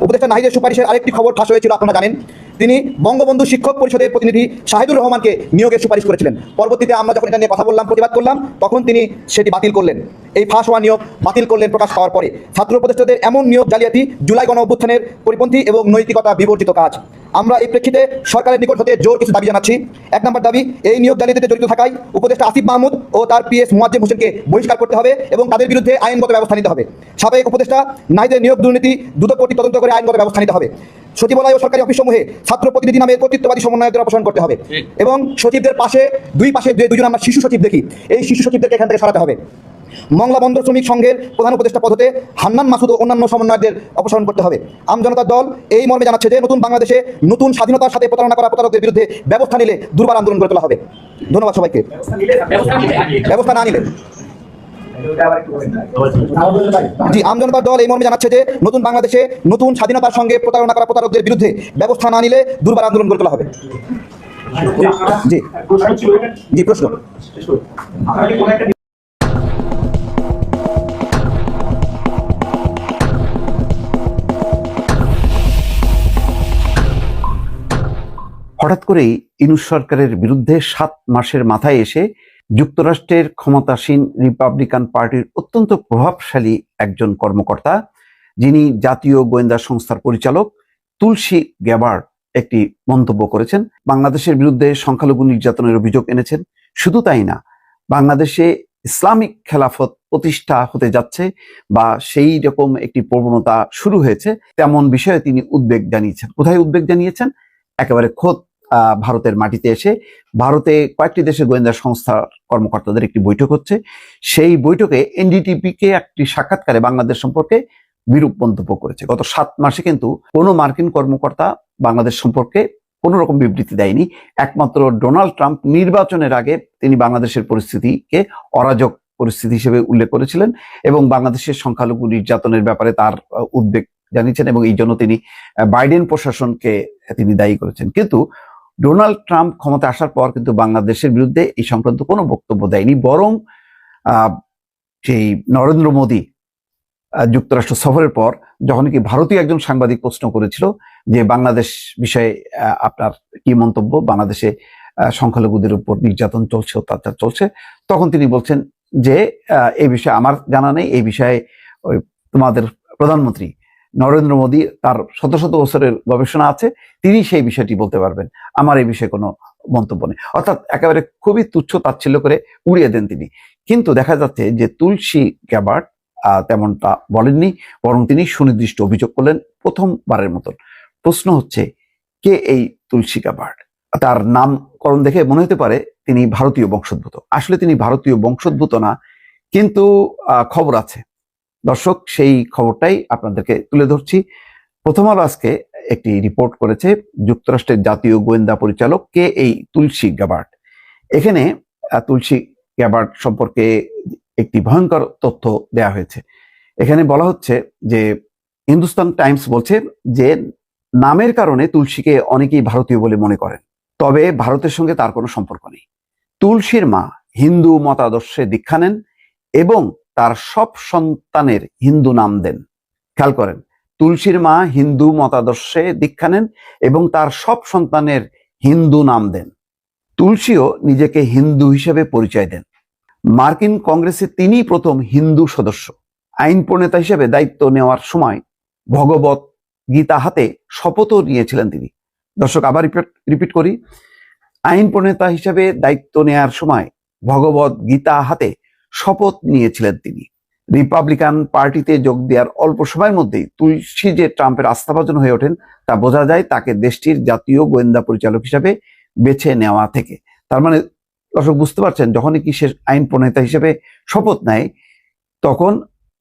Speaker 8: উপদেষ্টা নাহিদের সুপারিশের আরেকটি খবর ফাঁস হয়েছিল, আপনারা জানেন। তিনি বঙ্গবন্ধু শিক্ষক পরিষদের প্রতিনিধি শাহিদুর রহমানকে নিয়োগের সুপারিশ করেছিলেন। পরবর্তীতে আমরা যখন এটা নিয়ে কথা বললাম, প্রতিবাদ করলাম, তখন তিনি সেটি বাতিল করলেন। এই ফাঁস হওয়া নিয়োগ বাতিল করলেন প্রকাশ পাওয়ার পরে। ছাত্র উপদেষ্টাদের এমন নিয়োগ জালিয়াতি, জুলাই গণ অভ্যুত্থানের পরিপন্থী এবং নৈতিকতা বিবর্জিত কাজ। আমরা এই প্রেক্ষিতে সরকারের নিকট হতে জোর কিছু দাবি জানাচ্ছি। এক নম্বর দাবি, এই নিয়োগ জালিয়াতিতে জড়িত থাকায় উপদেষ্টা আসিফ মাহমুদ ও তার পিএস মুয়াজ্জেম হোসেনকে বহিষ্কার করতে হবে এবং তাদের বিরুদ্ধে আইনগত ব্যবস্থা নিতে হবে। সাবেক উপদেষ্টা নাইদের নিয়োগ দুর্নীতি, দ্রুত কোটি তদন্ত করে আইনগত ব্যবস্থা নিতে হবে। সচিবালয় ও সরকারি অফিসসমূহে ছাত্র প্রতিনিধি নামে কর্তৃত্ববাদী সমন্বয়কদের অপসারণ করতে হবে। এবং সচিবদের পাশে দুই পাশে যে দুজন আমরা শিশু সচিব দেখি এই শিশু সচিবদেরকে এখান থেকে সরাতে হবে। মংলা বন্দর শ্রমিক সংঘের প্রধান উপদেষ্টা পদতে হান্নান মাসুদ ও অন্যান্য সমন্বয়কদের অপসারণ করতে হবে। আমজনতার দল এই মর্মে জানাচ্ছে যে নতুন বাংলাদেশে নতুন স্বাধীনতার সাথে প্রতারণা করা প্রতারকদের বিরুদ্ধে ব্যবস্থা নিলে দুর্বার আন্দোলন গড়ে তোলা হবে। ধন্যবাদ সবাইকে। ব্যবস্থা না নিলে। জি আমজনতার দল এই মর্মে জানাচ্ছে যে নতুন বাংলাদেশে নতুন স্বাধীনতার সঙ্গে প্রতারণা করা প্রতারকদের বিরুদ্ধে ব্যবস্থা না নিলে দুর্বার আন্দোলন গড়ে তোলা হবে। জি। জি প্রশ্ন।
Speaker 5: হঠাৎ করেই ইনুস সরকারের বিরুদ্ধে সাত মাসের মাথায় এসে যুক্তরাষ্ট্রের ক্ষমতাসীন রিপাবলিকান পার্টির অত্যন্ত প্রভাবশালী একজন কর্মকর্তা, যিনি জাতীয় গোয়েন্দা সংস্থার পরিচালক তুলসী গ্যাবার একটি মন্তব্য করেছেন। বাংলাদেশের বিরুদ্ধে সংখ্যালঘু নির্যাতনের অভিযোগ এনেছেন। শুধু তাই না, বাংলাদেশে ইসলামিক খেলাফত প্রতিষ্ঠা হতে যাচ্ছে বা সেই রকম একটি প্রবণতা শুরু হয়েছে, তেমন বিষয়ে তিনি উদ্বেগ জানিয়েছেন। কোথায় উদ্বেগ জানিয়েছেন? একেবারে খোদ ভারতের মাটিতে এসে ভারতে কয়েকটি দেশের গোয়েন্দা সংস্থার কর্মকর্তাদের একটি বৈঠক হচ্ছে। সেই বৈঠকে এনডিটিপি কে একটি সাক্ষাৎকারে বাংলাদেশ সম্পর্কে বিরূপ মন্তব্য করেছে। গত সাত মাসে কিন্তু কোনো মার্কিন কর্মকর্তা বাংলাদেশ সম্পর্কে কোনো রকম বিবৃতি দেয়নি। একমাত্র ডোনাল্ড ট্রাম্প নির্বাচনের আগে তিনি বাংলাদেশের পরিস্থিতিকে অরাজক পরিস্থিতি হিসেবে উল্লেখ করেছিলেন এবং বাংলাদেশের সংখ্যালঘু নির্যাতনের ব্যাপারে তার উদ্বেগ জানিয়েছেন এবং এই জন্য তিনি বাইডেন প্রশাসনকে তিনি দায়ী করেছেন। কিন্তু ডোনাল্ড ট্রাম্প ক্ষমতা আসার পর কিন্তু বাংলাদেশের বিরুদ্ধে এই সংক্রান্ত কোনো বক্তব্য দেয়নি, বরং সেই নরেন্দ্র মোদী যুক্তরাষ্ট্র সফরের পর যখন কি ভারতীয় একজন সাংবাদিক প্রশ্ন করেছিল যে বাংলাদেশ বিষয়ে আপনার কি মন্তব্য? বাংলাদেশে সংখ্যালঘুদের উপর নির্যাতন চলছে, অত্যাচার চলছে, তখন তিনি বলছেন যে এই বিষয়ে আমার জানা নেই এই বিষয়ে তোমাদের প্রধানমন্ত্রী নরেন্দ্র মোদী তার শত শত বছরের গবেষণা আছে, তিনি সেই বিষয়টি বলতে পারবেন। আমার এই বিষয়ে কোনো মন্তব্য নেই। অর্থাৎ একেবারে খুবই তুচ্ছ তাচ্ছিল্য করে উড়িয়ে দেন তিনি। কিন্তু দেখা যাচ্ছে যে তুলসী গ্যাবার্ট তেমনটা বলেননি, বরং তিনি সুনির্দিষ্ট অভিযোগ করলেন প্রথমবারের মতন। প্রশ্ন হচ্ছে, কে এই তুলসী গ্যাবার্ট তার নামকরণ দেখে মনে হতে পারে তিনি ভারতীয় বংশোদ্ভূত। আসলে তিনি ভারতীয় বংশোদ্ভূত না, কিন্তু খবর আছে। দর্শক, সেই খবরটাই আপনাদেরকে তুলে ধরছি। প্রথম আলো আজকে একটি রিপোর্ট করেছে যুক্তরাষ্ট্রের জাতীয় গোয়েন্দা পরিচালক কে এই তুলসী গ্যাবার্ট এখানে তুলসী গ্যাবার্ট সম্পর্কে একটি ভয়ঙ্কর তথ্য দেয়া হয়েছে। এখানে বলা হচ্ছে যে, হিন্দুস্তান টাইমস বলছে যে, নামের কারণে তুলসীকে অনেকেই ভারতীয় বলে মনে করেন, তবে ভারতের সঙ্গে তার কোনো সম্পর্ক নেই। তুলসীর মা হিন্দু মতাদর্শে দীক্ষা নেন এবং তার সব সন্তানের হিন্দু নাম দেন। খেয়াল করেন, তুলসীর মা হিন্দু মতাদর্শে দীক্ষা নেন এবং তার সব সন্তানের হিন্দু নাম দেন। তুলসীও নিজেকে হিন্দু হিসেবে পরিচয় দেন। মার্কিন কংগ্রেসে তিনি প্রথম হিন্দু সদস্য। আইন প্রণেতা হিসেবে দায়িত্ব নেওয়ার সময় ভগবত গীতা হাতে শপথও নিয়েছিলেন তিনি। দর্শক, আবার রিপিট করি। আইন প্রণেতা হিসেবে দায়িত্ব নেওয়ার সময় ভগবত গীতা হাতে শপথ নিয়েছিলেন তিনি। রিপাবলিকান পার্টিতে যোগ দেওয়ার অল্প সময়ের মধ্যেই তুলসী যে ট্রাম্পের আস্থাভাজন হয়ে ওঠেন, তা বোঝা যায় তাকে দেশটির জাতীয় গোয়েন্দা পরিচালক হিসাবে বেছে নেওয়া থেকে। তার মানে দর্শক বুঝতে পারছেন, যখনই কি সে আইন প্রণেতা হিসেবে শপথ নেয়, তখন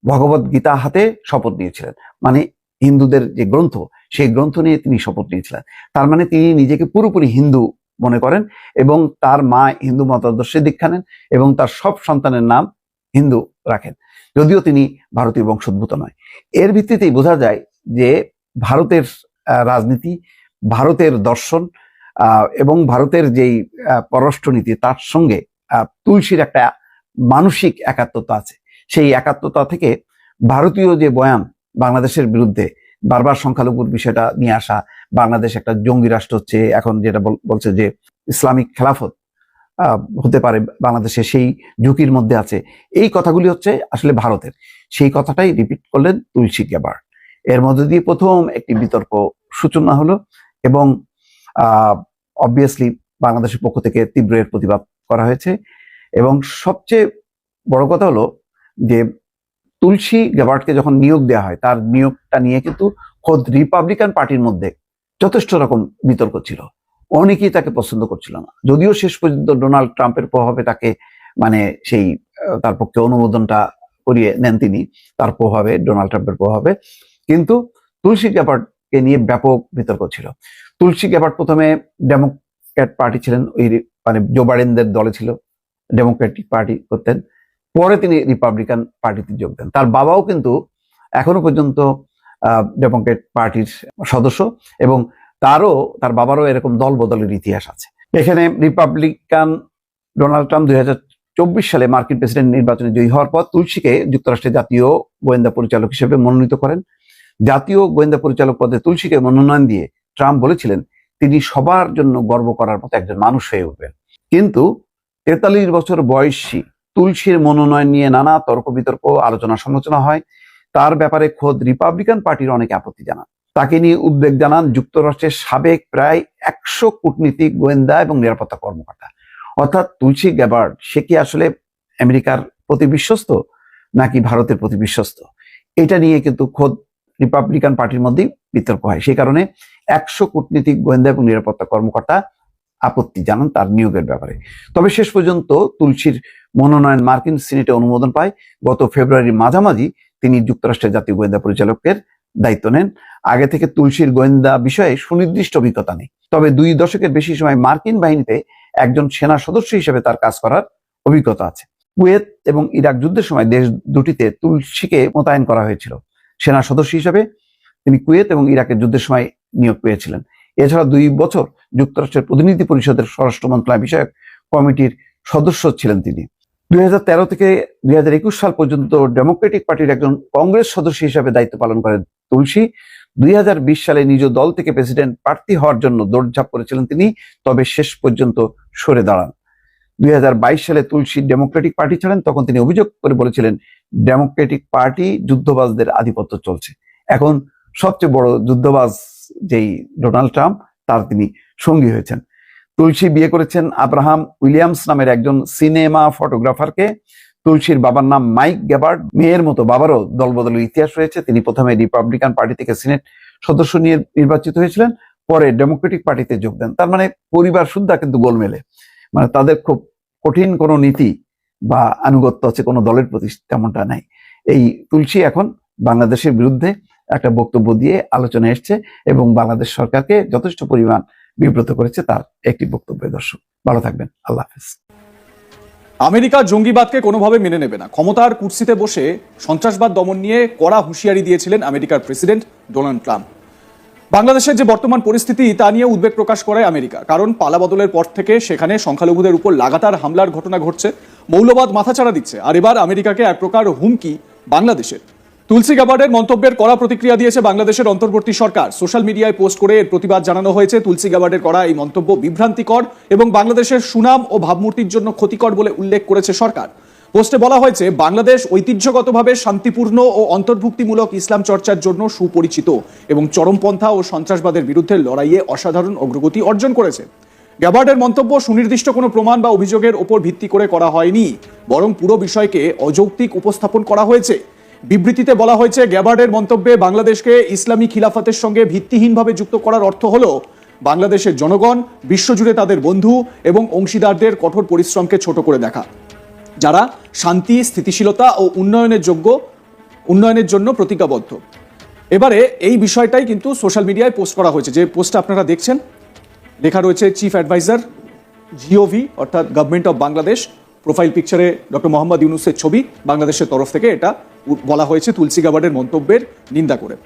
Speaker 5: ভগবত গীতা হাতে শপথ নিয়েছিলেন। মানে হিন্দুদের যে গ্রন্থ, সেই গ্রন্থ নিয়ে তিনি শপথ নিয়েছিলেন। তার মানে তিনি নিজেকে পুরোপুরি হিন্দু মনে করেন এবং তার মা হিন্দু মতাদর্শে দীক্ষা নেন এবং তার সব সন্তানের নাম হিন্দু রাখেন। যদিও তিনি ভারতীয় বংশোদ্ভূত নয়। এর ভিত্তিতেই বোঝা যায় যে ভারতের রাজনীতি, ভারতের দর্শন এবং ভারতের যেই পররাষ্ট্রনীতি তার সঙ্গে তুলসীর একটা মানসিক একাত্মতা আছে। সেই একাত্মতা থেকে ভারতীয় যে বয়ান বাংলাদেশের বিরুদ্ধে বারবার সংখ্যালঘুর বিষয়টা নিয়ে আসা, বাংলাদেশ একটা জঙ্গি রাষ্ট্র হচ্ছে, এখন যেটা বলছে যে ইসলামিক খেলাফত হতে পারে বাংলাদেশে সেই ঝুঁকির মধ্যে আছে। এই কথাগুলি হচ্ছে আসলে ভারতের। সেই কথাটাই রিপিট করলেন তুলসী গ্যাবার এর মধ্যে দিয়ে প্রথম একটি বিতর্ক সূচনা হলো এবং অবভিয়াসলি বাংলাদেশের পক্ষ থেকে তীব্র এর প্রতিবাদ করা হয়েছে এবং সবচেয়ে বড় কথা হলো যে তুলসী গ্যাবার্টকে যখন নিয়োগ দেওয়া হয়, তার নিয়োগটা নিয়ে কিন্তু খোদ রিপাবলিকান পার্টির মধ্যে যথেষ্ট রকম বিতর্ক ছিল। অনেকেই তাকে পছন্দ করছিল না। যদিও শেষ পর্যন্ত ডোনাল্ড ট্রাম্পের প্রভাবে তাকে মানে সেই তার পক্ষে অনুমোদনটা করিয়ে নেন তিনি, তার প্রভাবে, ডোনাল্ড ট্রাম্পের প্রভাবে। কিন্তু তুলসী গ্যাবার্টকে নিয়ে ব্যাপক বিতর্ক ছিল। তুলসী গ্যাবার্ট প্রথমে ডেমোক্র্যাট পার্টি ছিলেন, ওই মানে জো বাইডেনদের দলে ছিল। ডেমোক্রেটিক পার্টি করতেন। পরে তিনি রিপাবলিকান পার্টিতে যোগ দেন। তার বাবাও কিন্তু এখনও পর্যন্ত ডেমোক্রেট পার্টির সদস্য এবং তারও, তার বাবারও এরকম দল বদলের ইতিহাস আছে। এখানে রিপাবলিকান ডোনাল্ড ট্রাম্প দুই চব্বিশ সালে মার্কিন প্রেসিডেন্ট নির্বাচনে জয়ী হওয়ার পর তুলসীকে যুক্তরাষ্ট্রের জাতীয় গোয়েন্দা পরিচালক হিসেবে মনোনীত করেন। জাতীয় গোয়েন্দা পরিচালক পদে তুলসীকে মনোনয়ন দিয়ে ট্রাম্প বলেছিলেন, তিনি সবার জন্য গর্ব করার মতো একজন মানুষ হয়ে উঠবেন। কিন্তু তেতাল্লিশ বছর বয়সী তুলসীর মনোনয়ন নিয়ে নানা তর্ক বিতর্ক আলোচনা, সমালোচনা হয়। তার ব্যাপারে খোদ রিপাবলিকান পার্টির অনেকে আপত্তি জানান। তাকে নিয়ে উদ্বেগ জানান যুক্তরাষ্ট্রের সাবেক প্রায় একশো কূটনীতিক গোয়েন্দা এবং নিরাপত্তা কর্মকর্তা। অর্থাৎ তুলসী গ্যাবার্ড সে কি আসলে আমেরিকার প্রতি বিশ্বস্ত নাকি ভারতের প্রতি বিশ্বস্ত? এটা নিয়ে কিন্তু খোদ রিপাবলিকান পার্টির মধ্যেই বিতর্ক হয়। সেই কারণে একশো কূটনীতিক গোয়েন্দা এবং নিরাপত্তা কর্মকর্তা আপত্তি জানান তার নিয়োগের ব্যাপারে। তবে শেষ পর্যন্ত তুলসীর মনোনয়ন মার্কিন সিনেটে অনুমোদন পায়। গত ফেব্রুয়ারির মাঝামাঝি তিনি যুক্তরাষ্ট্রের জাতীয় গোয়েন্দা পরিচালকের দায়িত্ব নেন। আগে থেকে তুলসীর গোয়েন্দা বিষয়ে সুনির্দিষ্ট অভিজ্ঞতা নেই। তবে দুই দশকের বেশি সময় মার্কিন বাহিনীতে একজন সেনা সদস্য হিসেবে তার কাজ করার অভিজ্ঞতা আছে। কুয়েত এবং ইরাক যুদ্ধের সময় দেশ দুটিতে তুলসীকে মোতায়েন করা হয়েছিল। সেনা সদস্য হিসেবে তিনি কুয়েত এবং ইরাকের যুদ্ধের সময় নিয়োগ পেয়েছিলেন। এছাড়া দুই বছর যুক্তরাষ্ট্রের প্রতিনিধি পরিষদের স্বরাষ্ট্র মন্ত্রণালয় বিষয়ক কমিটির সদস্য ছিলেন তিনি। দুই হাজার তেরো থেকে দুই হাজার একুশ সাল পর্যন্ত ডেমোক্রেটিক পার্টির একজন কংগ্রেস সদস্য হিসেবে দায়িত্ব পালন করেন তুলসী। দুই হাজার বিশ সালে নিজ দল থেকে প্রেসিডেন্ট প্রার্থী হওয়ার জন্য দৌড়ঝাঁপ করেছিলেন তিনি, তবে শেষ পর্যন্ত সরে দাঁড়ান। দুই হাজার বাইশ সালে তুলসী ডেমোক্রেটিক পার্টি ছাড়েন, তখন তিনি অভিযোগ করে বলেছিলেন, ডেমোক্রেটিক পার্টি যুদ্ধবাজদের আধিপত্য চলছে। এখন সবচেয়ে বড় যুদ্ধবাজ যেই ডোনাল্ড ট্রাম্প তার তিনি সঙ্গী হয়েছেন। তুলসী বিয়ে করেছেন আব্রাহাম উইলিয়ামস নামের একজন সিনেমা ফটোগ্রাফারকে। তুলসীর বাবার নাম মাইক গ্যাবার্ড মেয়ের মতো বাবারও দলবদলের ইতিহাস রয়েছে। তিনি প্রথমে রিপাবলিকান পার্টি থেকে সিনেট সদস্য নিয়ে নির্বাচিত হয়েছিলেন, পরে ডেমোক্রেটিক পার্টিতে যোগ দেন। তার মানে পরিবার সুদ্ধা কিন্তু গোলমেলে। মানে তাদের খুব কঠিন কোনো নীতি বা আনুগত্য আছে, কোনো দলের প্রতি তেমনটা নাই। এই তুলসী এখন বাংলাদেশের বিরুদ্ধে একটা বক্তব্য দিয়ে আলোচনা এসছে এবং বাংলাদেশ সরকারকে যথেষ্ট পরিমাণ বিব্রত করেছে তার একটি বক্তব্য দর্শক। ভালো থাকবেন। আল্লাহ হাফেজ।
Speaker 9: আমেরিকা জঙ্গিবাদকে কোনোভাবে মেনে নেবে না। ক্ষমতার কুর্সিতে বসে সন্ত্রাসবাদ দমন নিয়ে কড়া হুঁশিয়ারি দিয়েছিলেন আমেরিকার প্রেসিডেন্ট ডোনাল্ড ট্রাম্প। বাংলাদেশের যে বর্তমান পরিস্থিতি, তা নিয়ে উদ্বেগ প্রকাশ করে আমেরিকা। কারণ পালাবদলের পর থেকে সেখানে সংখ্যালঘুদের উপর লাগাতার হামলার ঘটনা ঘটছে। মৌলবাদ মাথাচাড়া দিচ্ছে। আর এবার আমেরিকাকে এক প্রকার হুমকি বাংলাদেশের। তুলসী গাবার্ডের মন্তব্যের কড়া প্রতিক্রিয়া দিয়েছে বাংলাদেশের অন্তর্বর্তী সরকার। সোশ্যাল মিডিয়ায় পোস্ট করে এর প্রতিবাদ জানানো হয়েছে তুলসী গাবার্ডের করা এই মন্তব্য বিভ্রান্তিকর এবং বাংলাদেশের সুনাম ও ভাবমূর্তির জন্য ক্ষতিকর বলে উল্লেখ করেছে সরকার। পোস্টে বলা হয়েছে, বাংলাদেশ ঐতিহ্যগতভাবে শান্তিপূর্ণ ও অন্তর্ভুক্তিমূলক ইসলাম চর্চার জন্য সুপরিচিত এবং চরমপন্থা ও সন্ত্রাসবাদের বিরুদ্ধে লড়াইয়ে অসাধারণ অগ্রগতি অর্জন করেছে। গ্যাবার্ডের মন্তব্য সুনির্দিষ্ট কোনো প্রমাণ বা অভিযোগের ওপর ভিত্তি করে করা হয়নি, বরং পুরো বিষয়কে অযৌক্তিক উপস্থাপন করা হয়েছে। বিবৃতিতে বলা হয়েছে, গ্যাবার্ডের মন্তব্যে বাংলাদেশকে ইসলামী খিলাফতের সঙ্গে ভিত্তিহীনভাবে যুক্ত করার অর্থ হলো, বাংলাদেশের জনগণ বিশ্বজুড়ে তাদের বন্ধু এবং অংশীদারদের কঠোর পরিশ্রমকে ছোট করে দেখা। যারা শান্তি, স্থিতিশীলতা ও উন্নয়নের যোগ্য, উন্নয়নের জন্য প্রতিজ্ঞাবদ্ধ। এবারে এই বিষয়টাই কিন্তু সোশ্যাল মিডিয়ায় পোস্ট করা হয়েছে। যে পোস্টটা আপনারা দেখছেন, লেখা রয়েছে, চিফ অ্যাডভাইজার, জিওভি অর্থাৎ গভর্নমেন্ট অফ বাংলাদেশ প্রোফাইল পিকচারে ডক্টর মোহাম্মদ ইউনুসের ছবি বাংলাদেশের তরফ থেকে এটা বলা হয়েছে তুলসী গাবার্ডের মন্তব্যের নিন্দা করে।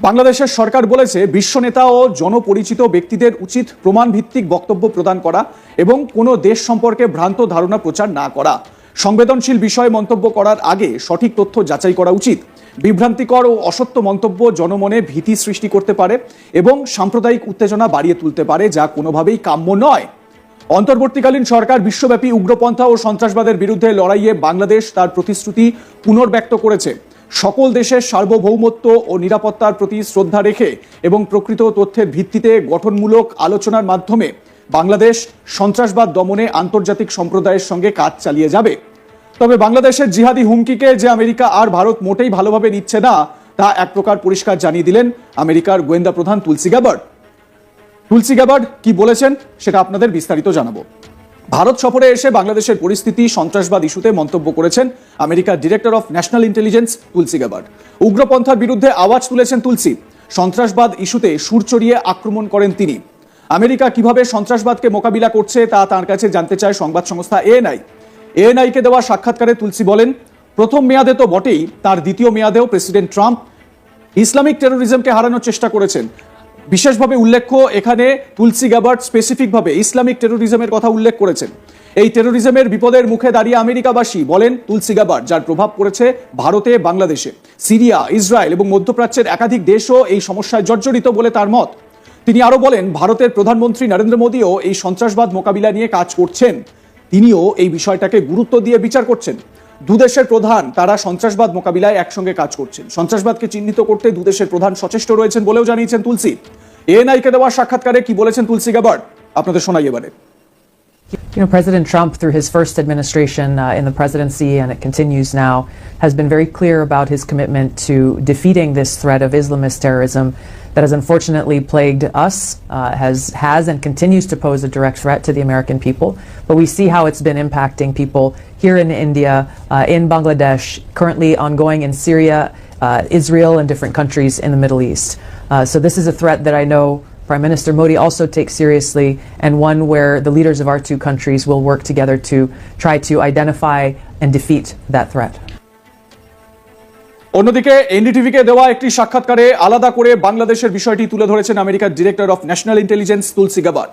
Speaker 9: বাংলাদেশের সরকার বলেছে বিশ্ব নেতা ও জনপরিচিত ব্যক্তিদের উচিত প্রমাণ ভিত্তিক বক্তব্য প্রদান করা এবং কোনো দেশ সম্পর্কে ভ্রান্ত ধারণা প্রচার না করা। সংবেদনশীল বিষয়ে মন্তব্য করার আগে সঠিক তথ্য যাচাই করা উচিত। বিভ্রান্তিকর ও অসত্য মন্তব্য জনমনে ভীতি সৃষ্টি করতে পারে এবং সাম্প্রদায়িক উত্তেজনা বাড়িয়ে তুলতে পারে যা কোনোভাবেই কাম্য নয়। অন্তর্বর্তীকালীন সরকার বিশ্বব্যাপী উগ্রপন্থা ও সন্ত্রাসবাদের বিরুদ্ধে লড়াইয়ে বাংলাদেশ তার প্রতিশ্রুতি পুনর্ব্যক্ত করেছে। সকল দেশের সার্বভৌমত্ব ও নিরাপত্তার প্রতি শ্রদ্ধা রেখে এবং প্রকৃত তথ্যের ভিত্তিতে গঠনমূলক আলোচনার মাধ্যমে বাংলাদেশ সন্ত্রাসবাদ দমনে আন্তর্জাতিক সম্প্রদায়ের সঙ্গে কাজ চালিয়ে যাবে। তবে বাংলাদেশের জিহাদি হুমকিকে যে আমেরিকা আর ভারত মোটেই ভালোভাবে নিচ্ছে না, তা এক প্রকার পরিষ্কার জানিয়ে দিলেন আমেরিকার গোয়েন্দা প্রধান তুলসী গ্যাবার্ড তুলসী গ্যাবার্ড কি বলেছেন সেটা আপনাদের বিস্তারিত জানাব। ভারত সফরে এসে বাংলাদেশের পরিস্থিতি, সন্ত্রাসবাদ ইস্যুতে মন্তব্য করেছেন আমেরিকার director of national intelligence Tulsi Gabbard উগ্রপন্থার বিরুদ্ধে আওয়াজ তুলেছেন তুলসী। সন্ত্রাসবাদ ইস্যুতে সুর চড়িয়ে আক্রমণ করেন তিনি। আমেরিকা কীভাবে সন্ত্রাসবাদকে মোকাবিলা করছে তা তার কাছে জানতে চায় সংবাদ সংস্থা এএনআই। এএনআইকে দেওয়া সাক্ষাৎকারে তুলসী বলেন, প্রথম মেয়াদে তো বটেই, তার দ্বিতীয় মেয়াদেও প্রেসিডেন্ট ট্রাম্প ইসলামিক টেরোরিজমকে হারানোর চেষ্টা করেছেন। বিশেষভাবে উল্লেখ্য, এখানে তুলসী গ্যাবার্ট স্পেসিফিকভাবে ইসলামিক টেরোরিজমের কথা উল্লেখ করেছেন। এই টেরোরিজমের বিপদের মুখে দাঁড়িয়ে আমেরিকাবাসী বলেন, তুলসী গ্যাবার্ট যার প্রভাব পড়েছে ভারতে, বাংলাদেশে, সিরিয়া, ইসরায়েল এবং মধ্যপ্রাচ্যের একাধিক দেশও এই সমস্যায় জর্জরিত বলে তার মত। তিনি আরও বলেন, ভারতের প্রধানমন্ত্রী নরেন্দ্র মোদীও এই সন্ত্রাসবাদ মোকাবিলা নিয়ে কাজ করছেন। তিনিও এই বিষয়টাকে গুরুত্ব দিয়ে বিচার করছেন। দুদেশের প্রধান তারা সন্ত্রাসবাদ মোকাবিলায় একসঙ্গে কাজ করছেন। সন্ত্রাসবাদকে চিহ্নিত করতে দুদেশের প্রধান সচেষ্ট রয়েছেন বলেও জানিয়েছেন তুলসী। এএনআইকে দেওয়া সাক্ষাৎকারে কি বলেছেন তুলসী গাবার আপনাদের শোনাই এবারে।
Speaker 11: You know, President Trump, through his first administration uh, in the presidency, and it continues now, has been very clear about his commitment to defeating this threat of Islamist terrorism that has unfortunately plagued us, uh, has has and continues to pose a direct threat to the American people. But we see how it's been impacting people here in India, uh, in Bangladesh, currently ongoing in Syria, uh, Israel, and different countries in the Middle East. Uh, so this is a threat that I know Prime Minister Modi also takes seriously, and one where the leaders of our two countries will work together to try to identify and defeat that threat.
Speaker 9: অন্যদিকে এনডিটিভিকে দেওয়া একটি সাক্ষাৎকারে আলাদা করে বাংলাদেশের বিষয়টি তুলে ধরেছেন আমেরিকার director of national intelligence Tulsi Gabbard.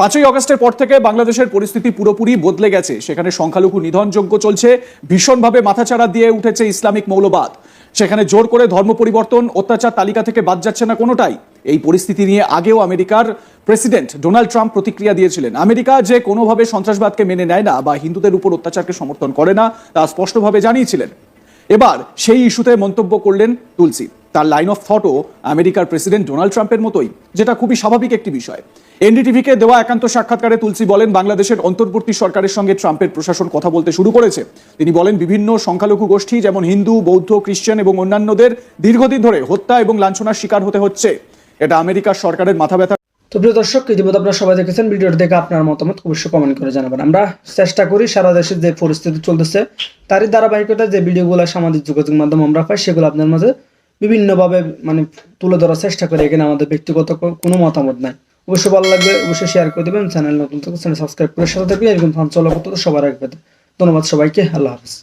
Speaker 9: পাঁচই অগস্টের পর থেকে বাংলাদেশের পরিস্থিতি পুরোপুরি বদলে গেছে। সেখানে সংখ্যালঘু নিধনযোগ্য চলছে। ভীষণভাবে মাথাচাড়া দিয়ে উঠেছে ইসলামিক মৌলবাদ। সেখানে জোর করে ধর্ম পরিবর্তন, অত্যাচার তালিকা থেকে বাদ যাচ্ছে না কোনোটাই। এই পরিস্থিতি নিয়ে আগেও আমেরিকার প্রেসিডেন্ট ডোনাল্ড ট্রাম্প প্রতিক্রিয়া দিয়েছিলেন। আমেরিকা যে কোনোভাবে সন্ত্রাসবাদকে মেনে নেয় না বা হিন্দুদের উপর অত্যাচারকে সমর্থন করে না, তা স্পষ্টভাবে জানিয়েছিলেন। এবার সেই ইস্যুতে মন্তব্য করলেন তুলসী। তার লাইন অফ থটও আমেরিকার প্রেসিডেন্ট ডোনাল্ড ট্রাম্পের মতোই, যেটা খুবই স্বাভাবিক একটি বিষয়। এনডিটিভিকে দেওয়া একান্ত সাক্ষাৎকারে তুলসী বলেন, বাংলাদেশের অন্তর্বর্তী সরকারের সঙ্গে ট্রাম্পের প্রশাসন কথা বলতে শুরু করেছে। তিনি বলেন, বিভিন্ন সংখ্যালঘু গোষ্ঠী, যেমন হিন্দু, বৌদ্ধ খ্রিস্টান এবং অন্যান্যদের দীর্ঘদিন ধরে হত্যা এবং লাঞ্ছনার শিকার হতে হচ্ছে। এটা আমেরিকার সরকারের মাথা ব্যথা।
Speaker 3: তো প্রিয় দর্শক, ইতিমধ্যে আপনারা সবাই দেখেছেন, ভিডিওটি দেখে আপনার মতামত অবশ্যই কমেন্ট করে জানাবেন। আমরা চেষ্টা করি সারা দেশে যে পরিস্থিতি চলতেছে, তারই ধারাবাহিকতা যে ভিডিওগুলো সামাজিক যোগাযোগ মাধ্যম আমরা পাই, সেগুলো আপনার মাঝে বিভিন্নভাবে মানে তুলে ধরার চেষ্টা করি, এখানে আমাদের ব্যক্তিগত কোনো মতামত নাই। অবশ্যই ভালো লাগবে অবশ্যই শেয়ার করে দেবেন চ্যানেল নতুন চ্যানেল সাবস্ক্রাইব করে সাথে থাকবে এরকম ফান চলা করতে সবার রাখবে ধন্যবাদ সবাইকে, আল্লাহ হাফিজ।